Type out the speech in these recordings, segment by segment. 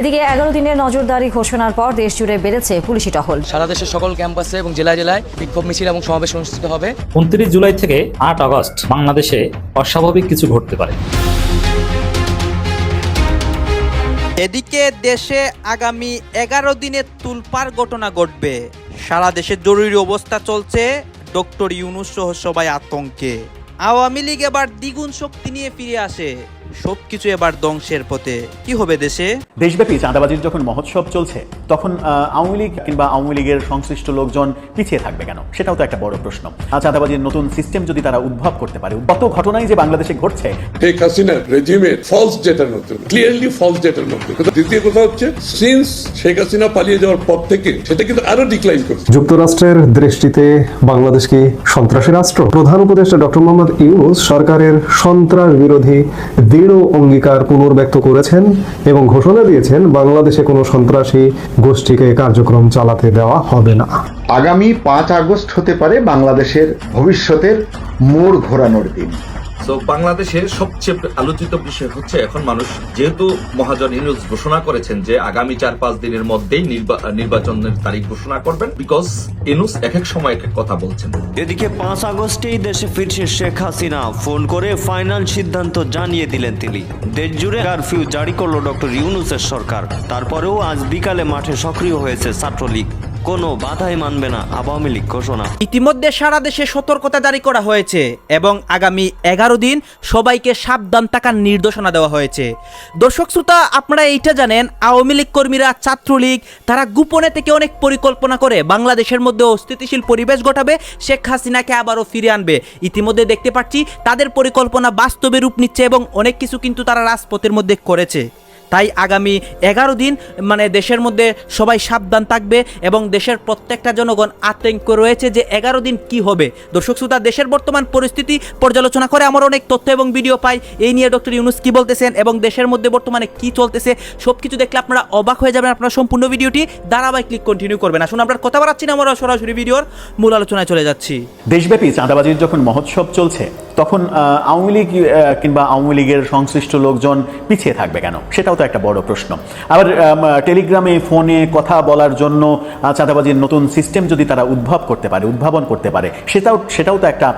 এদিকে এগারো দিনের নজরদারি ঘোষণার পর দেশ জুড়ে বেড়েছে পুলিশি টহল। সারা দেশের সকল ক্যাম্পাসে এবং জেলায় জেলায় বিক্ষোভ মিছিল এবং সমাবেশ অনুষ্ঠিত হবে। উনত্রিশ জুলাই থেকে আট আগস্ট বাংলাদেশে অস্বাভাবিক কিছু ঘটতে পারে। এদিকে দেশে আগামী এগারো দিনের তুলপার ঘটনা ঘটবে। সারা দেশে জরুরি অবস্থা চলছে ডক্টর ইউনুস সহ সবাই আতঙ্কে। আওয়ামী লীগ এবার দ্বিগুণ শক্তি নিয়ে ফিরে আসে। সবকিছু এবার ধ্বংসের পথে। কি হবে দেশে? দেশব্যাপী চাঁদাবাজির যখন মহোৎসব চলছে তখন আওয়ামী লীগ কিংবা আওয়ামী লীগের সংশ্লিষ্ট লোকজন পিছিয়ে থাকবে কেন? সেটাও তো একটা বড় প্রশ্ন। চাঁদাবাজির নতুন সিস্টেম যদি তারা উদ্ভব করতে পারে কত ঘটনাই যে বাংলাদেশে ঘটছে। শেখ হাসিনার রেজিমের ফলস ডেটার মধ্যে ক্লিয়ারলি ফলস ডেটার মধ্যে। দ্বিতীয় কথা হচ্ছে সিন্স শেখ হাসিনা পালিয়ে যাওয়ার পর থেকে সেটা কিন্তু আরও ডিক্লাইন করছে। যুক্তরাষ্ট্রের দৃষ্টিতে বাংলাদেশ কি সন্ত্রাসী রাষ্ট্র? প্রধান উপদেষ্টা ডক্টর মোহাম্মদ ইউনুস সরকারের সন্ত্রাস বিরোধী দৃঢ় অঙ্গীকার পুনর্ব্যক্ত করেছেন এবং ঘোষণা দিয়েছেন, বাংলাদেশে কোনো সন্ত্রাসী গোষ্ঠীকে কার্যক্রম চালাতে দেওয়া হবে না। আগামী পাঁচ আগস্ট হতে পারে বাংলাদেশের ভবিষ্যতের মোড় ঘোরানোর দিন। তো বাংলাদেশের সবচেয়ে আলোচিত বিষয় হচ্ছে এখন মানুষ যেহেতু মহাজন ইউনুস ঘোষণা করেছেন যে আগামী চার পাঁচ দিনের মধ্যেই নির্বাচনের তারিখ ঘোষণা করবেন বিকজ ইউনুস এক এক সময় এক এক কথা বলছেন। এদিকে পাঁচ আগস্টেই দেশে ফিরছে শেখ হাসিনা। ফোন করে ফাইনাল সিদ্ধান্ত জানিয়ে দিলেন তিনি। দেশ জুড়ে কারফিউ জারি করল ডক্টর ইউনুসের সরকার। তারপরেও আজ বিকালে মাঠে সক্রিয় হয়েছে ছাত্রলীগ। কোনো বাধাই মানবে না আওয়ামী লীগ ঘোষণা। ইতিমধ্যে সারা দেশে সতর্কতা জারি করা হয়েছে এবং আগামী এগারো দিন সবাইকে সাবধান থাকার নির্দেশনা দেওয়া হয়েছে। দর্শক শ্রোতা, আপনারা এইটা জানেন, আওয়ামী লীগ কর্মীরা, ছাত্রলীগ, তারা গোপনে থেকে অনেক পরিকল্পনা করে বাংলাদেশের মধ্যে অস্থিতিশীল পরিবেশ ঘটাবে, শেখ হাসিনাকে আবারও ফিরে আনবে। ইতিমধ্যে দেখতে পাচ্ছি, তাদের পরিকল্পনা বাস্তবে রূপ নিচ্ছে এবং অনেক কিছু কিন্তু তারা রাজপথের মধ্যে করেছে। তাই আগামী এগারো দিন মানে দেশের মধ্যে সবাই সাবধান থাকবে এবং দেশের প্রত্যেকটা জনগণ আতঙ্ক রয়েছে যে এগারো দিন কি হবে। দর্শক শ্রোতা, দেশের বর্তমান পরিস্থিতি পর্যালোচনা করে আমার অনেক তথ্য এবং ভিডিও পাই। এই নিয়ে ডক্টর ইউনুস কি বলতেছেন এবং দেশের মধ্যে বর্তমানে কি চলতেছে সব কিছু দেখলে আপনারা অবাক হয়ে যাবেন। আপনারা সম্পূর্ণ ভিডিওটি ধারাবাহিক ক্লিক কন্টিনিউ করবেন। আসুন, আমরা কথা বাড়াচ্ছি না, আমরা সরাসরি ভিডিওর মূল আলোচনায় চলে যাচ্ছি। দেশব্যাপী চাঁদাবাজির যখন মহোৎসব চলছে, তখন আওয়ামী লীগ কিংবা আওয়ামী লীগের সংশ্লিষ্ট লোকজন পিছিয়ে থাকবে কেন? সেটাও তো একটা বড় প্রশ্ন। আবার টেলিগ্রামে, ফোনে কথা বলার জন্য চাঁদাবাজির নতুন সিস্টেম যদি তারা উদ্ভব করতে পারে, উদ্ভাবন করতে পারে, সেটাও সেটাও তো একটা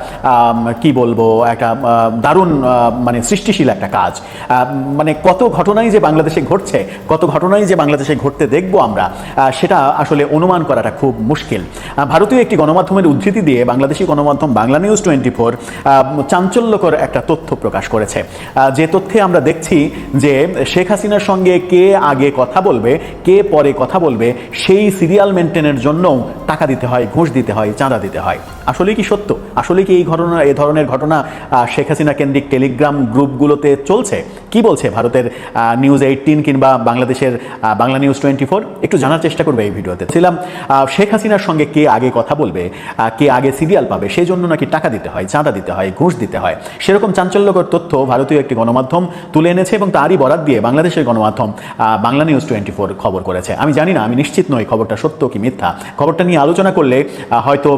কি বলব, একটা দারুণ মানে সৃষ্টিশীল একটা কাজ। মানে কত ঘটনাই যে বাংলাদেশে ঘটছে, কত ঘটনাই যে বাংলাদেশে ঘটতে দেখব আমরা সেটা আসলে অনুমান করাটা খুব মুশকিল। ভারতীয় একটি গণমাধ্যমের উদ্ধৃতি দিয়ে বাংলাদেশি গণমাধ্যম বাংলা নিউজ টোয়েন্টি ফোর চাঞ্চল্যকর একটা তথ্য প্রকাশ করেছে। যে তথ্যে আমরা দেখছি যে শেখ হাসিনার সঙ্গে কে আগে কথা বলবে, কে পরে কথা বলবে, সেই সিরিয়াল মেনটেনের জন্যও টাকা দিতে হয়, ঘুষ দিতে হয়, চাঁদা দিতে হয়। আসলে কি সত্য? আসলে কি এই ঘটনা এ ধরনের ঘটনা শেখ হাসিনা কেন্দ্রিক টেলিগ্রাম গ্রুপগুলোতে চলছে? কি বলছে ভারতের নিউজ এইটিন কিংবা বাংলাদেশের বাংলা নিউজ টোয়েন্টি ফোর একটু জানার চেষ্টা করবে এই ভিডিওতে। ছিলাম শেখ হাসিনার সঙ্গে কে আগে কথা বলবে কে আগে সিরিয়াল পাবে সেই জন্য নাকি টাকা দিতে হয়, চাঁদা দিতে হয়, ঘুষ দিতে হয়। সেরকম চাঞ্চল্যকর তথ্য ভারতীয় একটি গণমাধ্যম তুলে এনেছে এবং তারই বরাদ দিয়ে বাংলাদেশের গণমাধ্যম বাংলা নিউজ টোয়েন্টি ফোর খবর করেছে। আমি জানি না আমি নিশ্চিত নই খবরটা সত্য কি মিথ্যা। খবরটা নিয়ে আলোচনা করলে হয়তো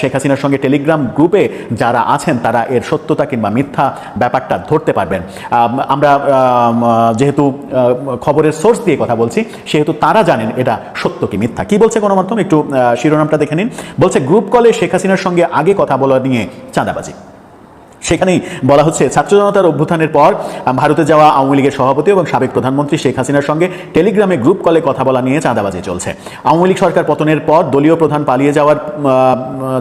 শেখ হাসিনার সঙ্গে টেলিগ্রাম গ্রুপে যারা আছেন তারা এর সত্যতা কিংবা মিথ্যা ব্যাপারটা ধরতে পারবেন। আম, আমরা যেহেতু খবরের সোর্স দিয়ে কথা বলছি সেহেতু তারা জানেন এটা সত্য কি মিথ্যা। কি বলছে গণমাধ্যম? একটু শিরোনামটা দেখে নিন। বলছে গ্রুপ কলে শেখ হাসিনার সঙ্গে আগে কথা বলা নিয়ে চাঁদাবাজি। সেখানেই বলা হচ্ছে, ছাত্র জনতার অভ্যুত্থানের পর ভারতে যাওয়া আওয়ামী লীগের সভাপতি এবং সাবেক প্রধানমন্ত্রী শেখ হাসিনার সঙ্গে টেলিগ্রামে গ্রুপ কলে কথা বলা নিয়ে চাঁদাবাজি চলছে। আওয়ামী লীগ সরকার পতনের পর দলীয় প্রধান পালিয়ে যাওয়ার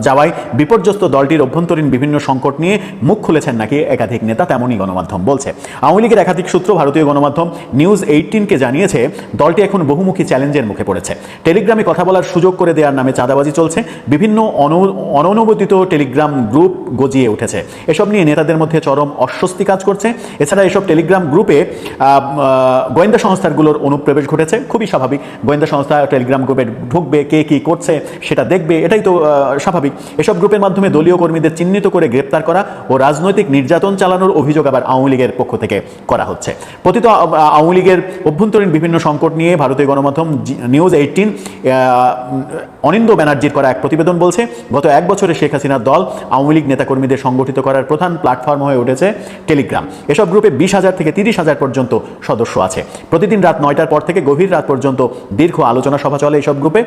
যাওয়ায় বিপর্যস্ত দলটির অভ্যন্তরীণ বিভিন্ন সংকট নিয়ে মুখ খুলেছেন নাকি একাধিক নেতা তেমনই গণমাধ্যম বলছে। আওয়ামী লীগের একাধিক সূত্র ভারতীয় গণমাধ্যম নিউজ এইটিনকে জানিয়েছে, দলটি এখন বহুমুখী চ্যালেঞ্জের মুখে পড়েছে। টেলিগ্রামে কথা বলার সুযোগ করে দেওয়ার নামে চাঁদাবাজি চলছে। বিভিন্ন অন- অননুমোদিত টেলিগ্রাম গ্রুপ গজিয়ে উঠেছে। এসব নিয়ে নেতাদের মধ্যে চরম অস্বস্তি কাজ করছে। এছাড়া এসব টেলিগ্রাম গ্রুপে গোয়েন্দা সংস্থাগুলোর অনুপ্রবেশ ঘটেছে। খুবই স্বাভাবিক। গোয়েন্দা সংস্থা টেলিগ্রাম গ্রুপে ঢুকবে, কে কি করছে, সেটা দেখবে। এটাই তো স্বাভাবিক। এসব গ্রুপের মাধ্যমে দলীয় কর্মীদের চিহ্নিত করে গ্রেপ্তার করা ও রাজনৈতিক নির্যাতন চালানোর অভিযোগ আবার আওয়ামী লীগের পক্ষ থেকে করা হচ্ছে। পতিত আওয়ামী লীগের অভ্যন্তরীণ বিভিন্ন সংকট নিয়ে ভারতীয় গণমাধ্যম নিউজ এইটিন অনিন্দ ব্যানার্জির করা এক প্রতিবেদন বলছে, গত এক বছরে শেখ হাসিনার দল আওয়ামী লীগ নেতাকর্মীদের সংগঠিত করার প্রধান প্ল্যাটফর্ম হয়ে উঠেছে টেলিগ্রাম। এসব গ্রুপে বিশ হাজার থেকে তিরিশ হাজার পর্যন্ত সদস্য আছে। প্রতিদিন রাত নয়টার পর থেকে গভীর রাত পর্যন্ত দীর্ঘ আলোচনা সভা চলে এসব গ্রুপে।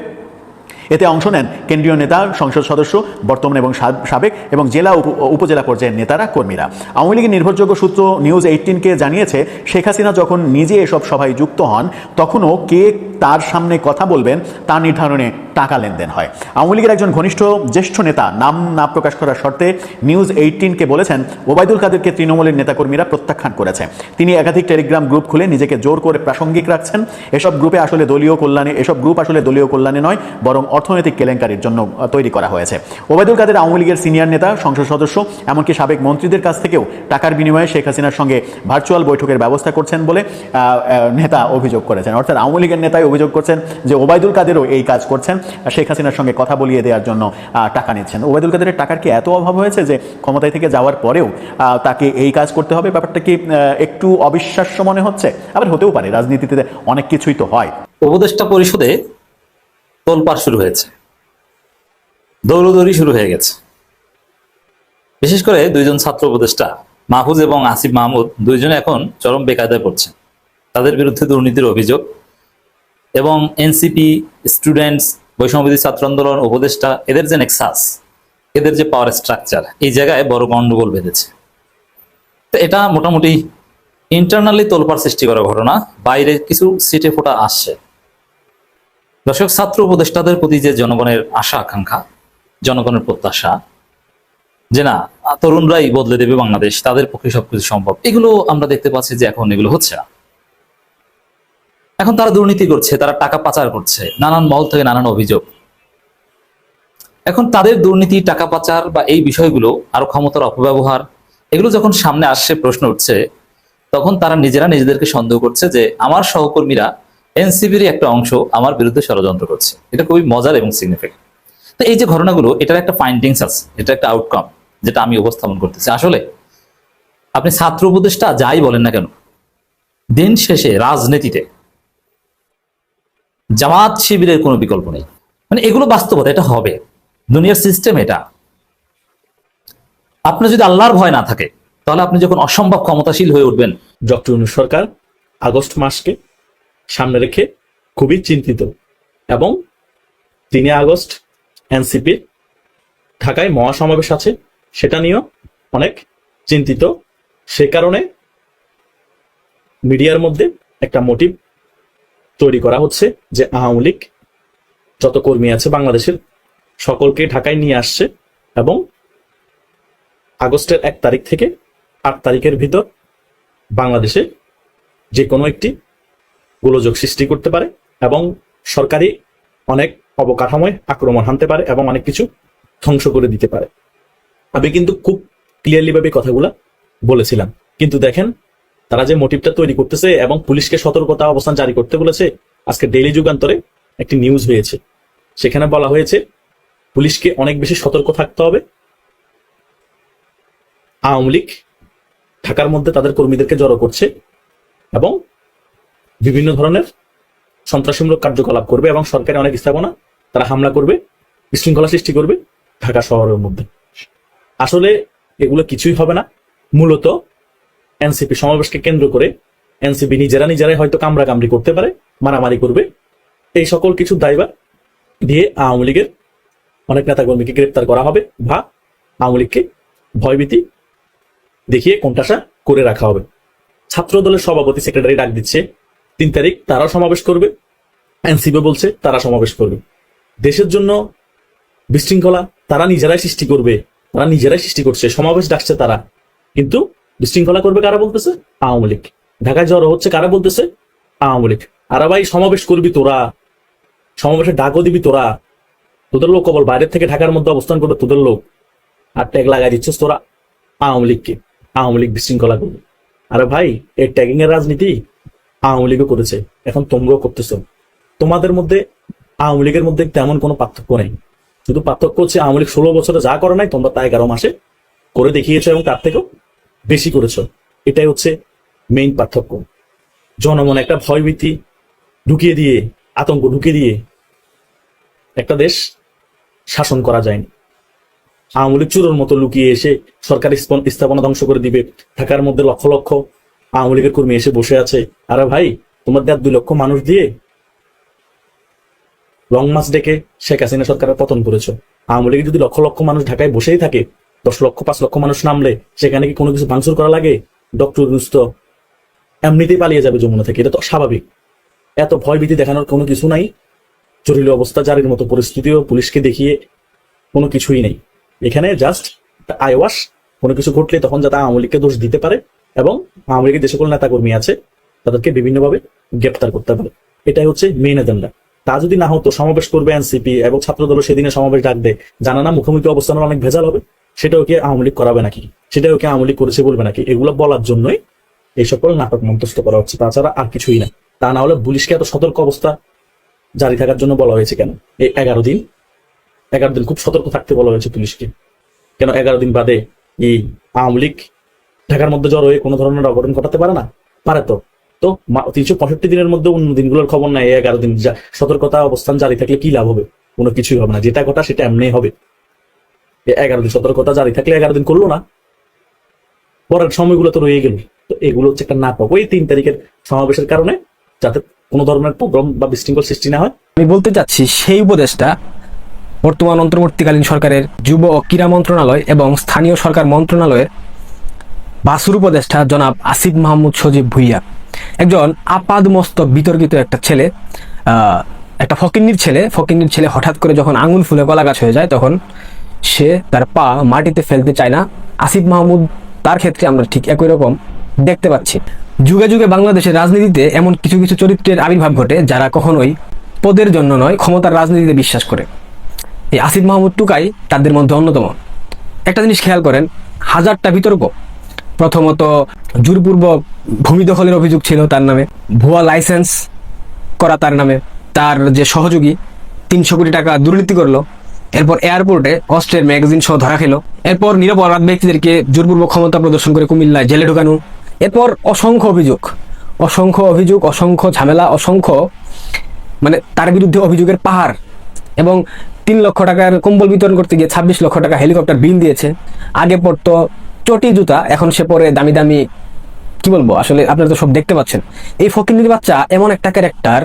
এতে অংশ নেন কেন্দ্রীয় নেতা, সংসদ সদস্য, বর্তমান এবং সাব- সাবেক এবং জেলা উপজেলা পর্যায়ের নেতারা, কর্মীরা। আওয়ামী লীগের নির্ভরযোগ্য সূত্র নিউজ এইটিনকে জানিয়েছে, শেখ হাসিনা যখন নিজে এসব সভায় যুক্ত হন, তখনও কে তার সামনে কথা বলবেন, তা নির্ধারণে টাকা লেনদেন হয়। আওয়ামী লীগের একজন ঘনিষ্ঠ জ্যেষ্ঠ নেতা, নাম না প্রকাশ করার শর্তে নিউজ এইটিনকে বলেছেন, ওবায়দুল কাদেরকে তৃণমূলের নেতাকর্মীরা প্রত্যাখ্যান করেছে। তিনি একাধিক টেলিগ্রাম গ্রুপ খুলে নিজেকে জোর করে প্রাসঙ্গিক রাখছেন। এসব গ্রুপে আসলে দলীয় কল্যাণে, এসব গ্রুপ আসলে দলীয় কল্যাণে নয়, বরং অর্থনৈতিক কেলেঙ্কারির জন্য তৈরি করা হয়েছে। ওবায়দুল কাদের আওয়ামী লীগের সিনিয়র নেতা, সংসদ সদস্য, এমনকি সাবেক মন্ত্রীদের কাছ থেকেও টাকার বিনিময়ে শেখ হাসিনার সঙ্গে ভার্চুয়াল বৈঠকের ব্যবস্থা করছেন বলে নেতা অভিযোগ করেছেন। অর্থাৎ আওয়ামী লীগের নেতাই অভিযোগ করছেন যে ওবায়দুল কাদেরও এই কাজ করছেন শেখ হাসিনার সঙ্গে কথা বলিয়ে দেওয়ার জন্য টাকা নিচ্ছেন। ওবায়দুল কাদেরের টাকার কি এত অভাব হয়েছে যে ক্ষমতায় থেকে যাওয়ার পরেও তাকে এই কাজ করতে হবে? ব্যাপারটা কি একটু অবিশ্বাস্য মনে হচ্ছে? আবার হতেও পারে, রাজনীতিতে অনেক কিছুই তো হয়। উপদেষ্টা পরিষদে তোলপাড় শুরু হয়েছে। দৌড়দৌড়ি শুরু হয়ে গেছে। বিশেষ করে দুইজন ছাত্র উপদেষ্টা মাহফুজ এবং আসিফ মাহমুদ দুইজনে এখন চরম বেকায়দায় পড়ছেন তাদের বিরুদ্ধে দুর্নীতির অভিযোগ এবং এনসিপি, স্টুডেন্টস বৈষম্যবিধি ছাত্র আন্দোলন, উপদেষ্টা, এদের যে নেক্সাস, এদের যে পাওয়ার স্ট্রাকচার, এই জায়গায় বড় গন্ডগোল বেঁধেছে। তো এটা মোটামুটি ইন্টারনালি তোলপার সৃষ্টি করা ঘটনা, বাইরে কিছু সিটে ফোটা আসছে। দর্শক, ছাত্র উপদেষ্টাদের প্রতি যে জনগণের আশা, আকাঙ্ক্ষা, জনগণের প্রত্যাশা, যে না, তরুণরাই বদলে দেবে বাংলাদেশ, তাদের পক্ষে সবকিছু সম্ভব, এগুলো আমরা দেখতে পাচ্ছি যে এখন এগুলো হচ্ছে না। এখন তারা দুর্নীতি করছে, তারা টাকা পাচার করছে, নানান মহল থেকে নানান অভিযোগ। এখন তাদের দুর্নীতি, টাকা পাচার বা এই বিষয়গুলো, আরও ক্ষমতার অপব্যবহার, এগুলো যখন সামনে আসছে, প্রশ্ন উঠছে, তখন তারা নিজেরা নিজেদেরকে সন্দেহ করছে যে আমার সহকর্মীরা এনসিবির একটা অংশ আমার বিরুদ্ধে ষড়যন্ত্র করছে। এটা খুবই মজার এবং সিগনিফিকেন্ট তো এই যে ঘটনাগুলো, এটার একটা ফাইন্ডিংস আছে, এটা একটা আউটকাম যেটা আমি উপস্থাপন করতেছি। আসলে আপনি ছাত্র উপদেষ্টা যাই বলেন না কেন, দিন শেষে রাজনীতিতে জামাত শিবিরের কোনো বিকল্প নেই। মানে এগুলো বাস্তবতা, এটা হবে। দুনিয়ার সিস্টেম এটা। আপনার যদি আল্লাহর ভয় না থাকে, তাহলে আপনি যখন অসম্ভব ক্ষমতাশীল হয়ে উঠবেন, ডক্টর সরকার আগস্ট মাসকে সামনে রেখে খুবই চিন্তিত এবং তিনে আগস্ট এনসিপির ঢাকায় মহাসমাবেশ আছে, সেটা নিয়েও অনেক চিন্তিত। সে কারণে মিডিয়ার মধ্যে একটা মোটিভ তৈরি করা হচ্ছে যে আওয়ামী লীগ যত কর্মী আছে বাংলাদেশের, সকলকে ঢাকায় নিয়ে আসছে এবং আগস্টের এক তারিখ থেকে আট তারিখের ভিতর বাংলাদেশে যে কোনো একটি গোলযোগ সৃষ্টি করতে পারে এবং সরকারি অনেক অবকাঠামোয় আক্রমণ হানতে পারে এবং অনেক কিছু ধ্বংস করে দিতে পারে। আমি কিন্তু খুব ক্লিয়ারলি ভাবে কথাগুলা বলেছিলাম। কিন্তু দেখেন, তারা যে মোটিভটা তৈরি করতেছে এবং পুলিশকে সতর্কতা অবস্থান জারি করতে বলেছে, আজকে ডেইলি যুগান্তরে একটি নিউজ হয়েছে। সেখানে বলা হয়েছে, পুলিশকে অনেক বেশি সতর্ক থাকতে হবে। আওয়ামী লীগ ঢাকার মধ্যে তাদের কর্মীদেরকে জড়ো করছে এবং বিভিন্ন ধরনের সন্ত্রাসমূলক কার্যকলাপ করবে এবং সরকারি অনেক স্থাপনা তারা হামলা করবে, বিশৃঙ্খলা সৃষ্টি করবে ঢাকা শহরের মধ্যে। আসলে এগুলো কিছুই হবে না। মূলত এনসিপি সমাবেশকে কেন্দ্র করে এনসিপি নিজেরা নিজেরাই হয়তো কামড়া কামড়ি করতে পারে, মারামারি করবে। এই সকল কিছু দায়ভার দিয়ে আওয়ামী লীগের অনেক নেতাকর্মীকে গ্রেপ্তার করা হবে বা আওয়ামী লীগকে ভয়ভীতি দেখিয়ে কোনটাসা করে রাখা হবে। ছাত্র দলের সভাপতি সেক্রেটারি ডাক দিচ্ছে তিন তারিখ তারা সমাবেশ করবে। এনসিপি বলছে তারা সমাবেশ করবে। দেশের জন্য বিশৃঙ্খলা তারা নিজেরাই সৃষ্টি করবে। তারা নিজেরাই সৃষ্টি করছে। সমাবেশ ডাকছে তারা। কিন্তু বিশৃঙ্খলা করবে কারা বলতেছে? আওয়ামী লীগ। ঢাকায় জ্বর হচ্ছে কারা বলতেছে? আওয়ামী লীগ। আরে ভাই, সমাবেশ করবি তোরা। সমাবেশে ডাকও দিবি তোরা। তোদের লোক কেবল বাইরের থেকে ঢাকার মধ্যে অবস্থান করবে, তোদের লোক। আর ট্যাগ লাগাই দিচ্ছিস তোরা। আওয়ামী লীগকে। আওয়ামী লীগ বিশৃঙ্খলা করবে। আরে ভাই এই ট্যাগিং এর রাজনীতি? আওয়ামী লীগও করেছে। এখন তোমরাও করতেছো। তোমাদের মধ্যে, আওয়ামী লীগের মধ্যে তেমন কোনো পার্থক্য নেই। শুধু পার্থক্য হচ্ছে আওয়ামী লীগ ষোলো বছরে যা করে নাই, তোমরা তা এগারো মাসে করে দেখিয়েছো এবং তার থেকেও বেশি করেছ। এটাই হচ্ছে মেইন পার্থক্য। জনমনে একটা ভয়ভীতি ঢুকিয়ে দিয়ে, আতঙ্ক ঢুকিয়ে দিয়ে একটা দেশ শাসন করা যায়নি। আওয়ামী লীগ চুরোর মতো লুকিয়ে এসে সরকারি স্থাপনা ধ্বংস করে দিবে। ঢাকার মধ্যে লক্ষ লক্ষ আওয়ামী লীগের কর্মী এসে বসে আছে। আরে ভাই, তোমার দেড় দুই লক্ষ মানুষ দিয়ে লং মাস ডেকে শেখ হাসিনা সরকারের পতন করেছ। আওয়ামী লীগের যদি লক্ষ লক্ষ মানুষ ঢাকায় বসেই থাকে, দশ লক্ষ, পাঁচ লক্ষ মানুষ নামলে সেখানে কি কোনো কিছু ভাঙচুর করা লাগে? ডক্টর রুস্ত এমনিতেই পালিয়ে যাবে যমুনা থেকে, এটা তো স্বাভাবিক এত ভয় ভীতি দেখানোর কোনো কিছু নাই। জরুরি অবস্থা, জারির মতো পরিস্থিতিও পুলিশকে দেখিয়ে কোনো কিছুই নেই। এখানে জাস্ট আইওয়াস কোনো কিছু ঘটলে তখন যাতে আওয়ামী লীগকে দোষ দিতে পারে। এবং আওয়ামী লীগের যে সকল নেতাকর্মী আছে, তাদেরকে বিভিন্নভাবে গ্রেপ্তার করতে পারে। এটাই হচ্ছে মেইন এজেন্ডা তা যদি না হতো, সমাবেশ করবে এনসিপি এবং ছাত্রদল সেদিনে সমাবেশ ডাকবে জানা না মুখোমুখি অবস্থানের অনেক ভেজাল হবে। সেটাও কি আওয়ামী লীগ করাবে নাকি? সেটাও কি আওয়ামী লীগ করেছে বলবে নাকি? এগুলো বলার জন্যই এই সকল নাটক মন্তস্থ করা হচ্ছে। তাছাড়া আর কিছুই না। তা না হলে পুলিশকে এত সতর্ক অবস্থা জারি থাকার জন্য বলা হয়েছে কেন? এই এগারো দিন এগারো দিন খুব সতর্ক থাকতে বলা হয়েছে পুলিশকে। কেন এগারো দিন বাদে এই আওয়ামী লীগ ঢাকার মধ্যে জড়ো হয়ে কোনো ধরনের অঘটন ঘটাতে পারে না? পারে তো। তো তিনশো পঁয়ষট্টি দিনের মধ্যে অন্য দিনগুলোর খবর নাই এগারো দিন সতর্কতা, অবস্থান, জারি থাকলে কি লাভ হবে? কোনো কিছুই হবে না। যেটা ঘটা সেটা এমনি হবে। এগারো দিন সতর্কতা, জারি থাকলে এগারো দিন করল না। পরের সময়গুলো তো রয়ে গেল। তো এগুলো হচ্ছে একটা নাটক। ওই তিন তারিখের সমাবেশের কারণে যাতে কোনো ধরনের প্রোগ্রাম বা বিশৃঙ্খল সৃষ্টি না হয়। আমি বলতে চাচ্ছি, সেই উপদেশটা বর্তমান অন্তর্বর্তীকালীন সরকারের যুব ও ক্রীড়া মন্ত্রণালয় এবং স্থানীয় সরকার মন্ত্রণালয়ের বাসুর উপদেষ্টা জনাব আসিফ মাহমুদ সজীব ভুইয়া। একজন আপাদ মস্তক বিতর্কিত একটা ছেলে একটা ফকিন্নির ছেলে। ফকিন্নির ছেলে হঠাৎ করে যখন আঙুল ফুলে গলা গাছ হয়ে যায়, তখন সে তার পা মাটিতে ফেলতে চায় না। আসিফ মাহমুদ, তার ক্ষেত্রে আমরা ঠিক একই রকম দেখতে পাচ্ছি। যুগে যুগে বাংলাদেশের রাজনীতিতে এমন কিছু কিছু চরিত্রের আবির্ভাব ঘটে, যারা কখনোই পদের জন্য নয়, ক্ষমতার রাজনীতিতে বিশ্বাস করে। এই আসিফ মাহমুদ টুকাই তাদের মধ্যে অন্যতম। একটা জিনিস খেয়াল করেন, হাজারটা বিতর্ক প্রথমত জোরপূর্বক ভূমি দখলের অভিযোগ ছিল তার নামে। ভুয়া লাইসেন্স করা তার নামে। তার যে সহযোগী, তিনশো কোটি টাকা দুর্নীতি করল। এরপর এয়ারপোর্টে অস্ট্রের ম্যাগাজিন সহ ধরা খেলো। এরপর নিরপরাধ ব্যক্তিদেরকে জোরপূর্বক ক্ষমতা প্রদর্শন করে কুমিল্লায় জেলে ঢোকানো। এরপর অসংখ্য অভিযোগ অসংখ্য অভিযোগ, অসংখ্য ঝামেলা, অসংখ্য মানে তার বিরুদ্ধে অভিযোগের পাহাড় এবং তিন লক্ষ টাকার কম্বল বিতরণ করতে গিয়ে ছাব্বিশ লক্ষ টাকা হেলিকপ্টার বিল দিয়েছে। আগে পড়তো চটি জুতা, এখন সে পরে দামি দামি, কি বলব, আসলে আপনারা তো সব দেখতে পাচ্ছেন। এই ফকিন্দির বাচ্চা এমন একটা ক্যারেক্টার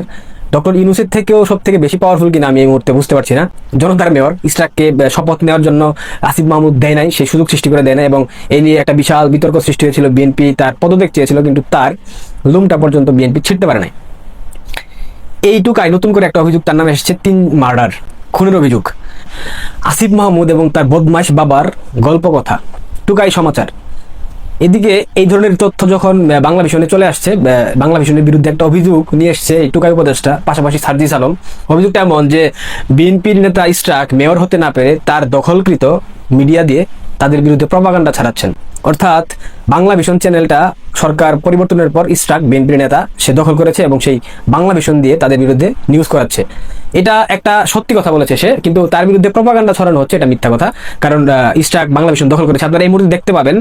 ডক্টর ইউনুসের থেকেও সব থেকে বেশি পাওয়ারফুল কিনা আমি এই মুহূর্তে বুঝতে পারছি না। জনতার মেয়র ইস্টাককে শপথ নেওয়ার জন্য আসিফ মাহমুদ দেয় নাই সেই সুযোগ সৃষ্টি করে দেয় না এবং এই নিয়ে একটা বিশাল বিতর্ক সৃষ্টি হয়েছিল বিএনপি, তার পদত্যাগ চেয়েছিল, কিন্তু তার লুমটা পর্যন্ত বিএনপি ছিটতে পারে নাই। এইটুকাই নতুন করে একটা অভিযোগ, তার নামে এসেছে তিন মার্ডার, খুনের অভিযোগ। আসিফ মাহমুদ এবং তার বদমাইশ বাবার গল্প কথা টুকাই সমাচার। এদিকে এই ধরনের তথ্য যখন বাংলা ভিশনে চলে আসছে বাংলা ভিশনের বিরুদ্ধে একটা অভিযোগ নিয়ে এসছে টুকাই উপদেষ্টা, পাশাপাশি সার্জিস আলম। অভিযোগটা এমন যে, বিএনপির নেতা ইস্টাক মেয়র হতে না পেরে তার দখলকৃত মিডিয়া দিয়ে তাদের বিরুদ্ধে প্রপাগান্ডা ছাড়াচ্ছেন। অর্থাৎ বাংলা ভিশন চ্যানেলটা সরকার পরিবর্তনের পর ইস্টাক বিএনপির নেতা সে দখল করেছে এবং সেই বাংলা ভিশন দিয়ে তাদের বিরুদ্ধে নিউজ করাচ্ছে। এটা একটা সত্যি কথা বলেছে সে, কিন্তু তার বিরুদ্ধে প্রপাগান্ডা ছড়ানো হচ্ছে, এটা মিথ্যা কথা। কারণ ইস্টাক বাংলা ভিশন দখল করেছে। আপনারা এই মুহূর্তে দেখতে পাবেন,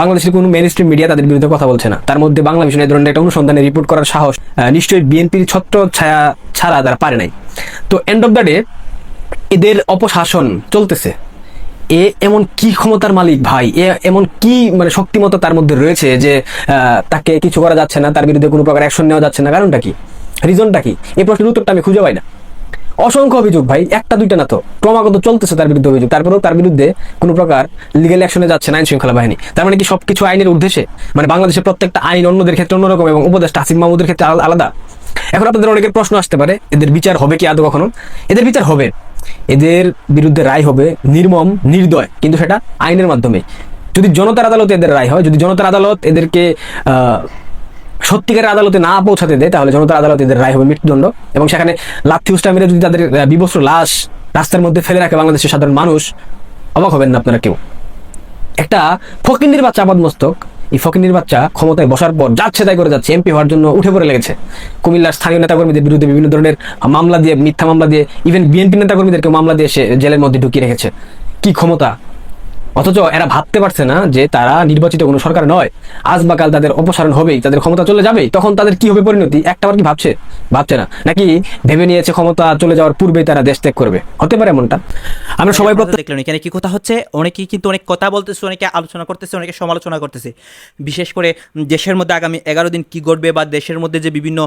বাংলাদেশের কোনো মেন স্ট্রিম মিডিয়া তাদের বিরুদ্ধে কথা বলছে না। তার মধ্যে বাংলা ভিশন এই ধরনের একটা অনুসন্ধানে রিপোর্ট করার সাহস নিশ্চয়ই বিএনপির ছত্র ছায়া ছাড়া তারা পারে নাই। তো এন্ড অফ দ্য ডে এদের অপশাসন চলতেছে। এ এমন কি ক্ষমতার মালিক ভাই? এ এমন কি মানে শক্তিমত্তা তার মধ্যে রয়েছে যে তাকে কিছু করা যাচ্ছে না, তার বিরুদ্ধে কোনো প্রকার অ্যাকশন নেওয়া যাচ্ছে না? কারণটা কি? রিজনটা কি? এই প্রশ্নের উত্তরটা আমি খুঁজে পাই না। অসংখ্য অভিযোগ ভাই, একটা, দুইটা না তো। ক্রমাগত চলতেছে তার বিরুদ্ধে অভিযোগ। তারপরেও তার বিরুদ্ধে কোনো প্রকার লিগেল অ্যাকশনে যাচ্ছে না আইন শৃঙ্খলা বাহিনী। তার মানে কি সবকিছু আইনের উদ্দেশ্যে? মানে বাংলাদেশের প্রত্যেকটা আইন অন্যদের ক্ষেত্রে অন্যরকম এবং উপদেষ্টা আসিফ মাহমুদের ক্ষেত্রে আলা- আলাদা। এখন আপনাদের অনেকের প্রশ্ন আসতে পারে, এদের বিচার হবে কি আদৌ কখনো? এদের বিচার হবে। এদের বিরুদ্ধে রায় হবে নির্মম, নির্দয়। কিন্তু সেটা আইনের মাধ্যমে যদি জনতার আদালতে এদের রায় হয়, যদি জনতার আদালত এদেরকে আহ, সত্যিকারের আদালতে না পৌঁছাতে দেয় তাহলে জনতার আদালতে এদের রায় হবে মৃত্যুদণ্ড। এবং সেখানে লাথি মেরে যদি তাদের বিবস্ত্র লাশ রাস্তার মধ্যে ফেলে রাখে বাংলাদেশের সাধারণ মানুষ অবাক হবেন না আপনারা কেউ? একটা ফকিন্দির বাচ্চা আবাদ মস্তক এই ফকিন্দির বাচ্চা ক্ষমতায় বসার পর যাচ্ছে তাই করে যাচ্ছে এমপি হওয়ার জন্য উঠে পড়ে লেগেছে। কুমিল্লার স্থানীয় নেতাকর্মীদের বিরুদ্ধে বিভিন্ন ধরনের মামলা দিয়ে মিথ্যা মামলা দিয়ে ইভেন বিএনপি নেতাকর্মীদেরকে মামলা দিয়ে সে জেলের মধ্যে ঢুকিয়ে রেখেছে। কি ক্ষমতা? অথচ এরা ভাবতে পারছে না যে তারা নির্বাচিত কোনো সরকার নয়। আজ বা কাল তাদের অপসারণ হবেই তাদের ক্ষমতা চলে যাবেই তখন তাদের কি হবে পরিণতি একটাবার কি ভাবছে? ভাবছে না। নাকি ভেবে নিয়েছে ক্ষমতা চলে যাওয়ার পূর্বেই তারা দেশ ত্যাগ করবে? হতে পারে এমনটা। আমরা সবাই দেখলেন এখানে কি কথা হচ্ছে? অনেকেই কিন্তু অনেক কথা বলতেছে অনেকে আলোচনা করতেছে অনেকে সমালোচনা করতেছে। বিশেষ করে দেশের মধ্যে আগামী এগারো দিন কি ঘটবে বা দেশের মধ্যে যে বিভিন্ন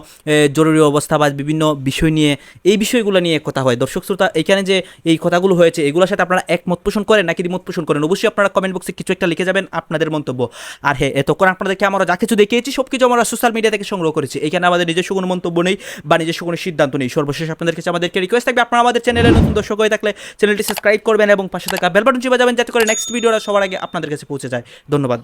জরুরি অবস্থা বা বিভিন্ন বিষয় নিয়ে এই বিষয়গুলো নিয়ে কথা হয়। দর্শক শ্রোতা এখানে যে এই কথাগুলো হয়েছে এগুলোর সাথে আপনারা একমত পোষণ করেন নাকি দ্বিমত পোষণ করেন? অবশ্যই আপনারা কমেন্ট বক্সে কিছু একটা লিখে যাবেন আপনাদের মন্তব্য। আর হ্যাঁ এতক্ষণ আপনাদেরকে আমরা যা কিছু দেখিয়েছি সব কিছু আমরা সোশ্যাল মিডিয়া থেকে সংগ্রহ করেছি। এখানে আমাদের নিজস্ব কোনো মন্তব্য নেই বা নিজস্ব কোনো সিদ্ধান্ত নেই। সর্বশেষ আপনাদের কাছে আমাদেরকে রিকোয়েস্ট থাকবে, আপনারা আমাদের চ্যানেলে নতুন দর্শক হয়ে থাকলে চ্যানেলটি সাবস্ক্রাইব করবেন এবং পাশে থাকা বেল বাটনটি যাবেন, যাতে করে নেক্সট ভিডিওটা সবার আগে আপনাদের কাছে পৌঁছে যায়। ধন্যবাদ।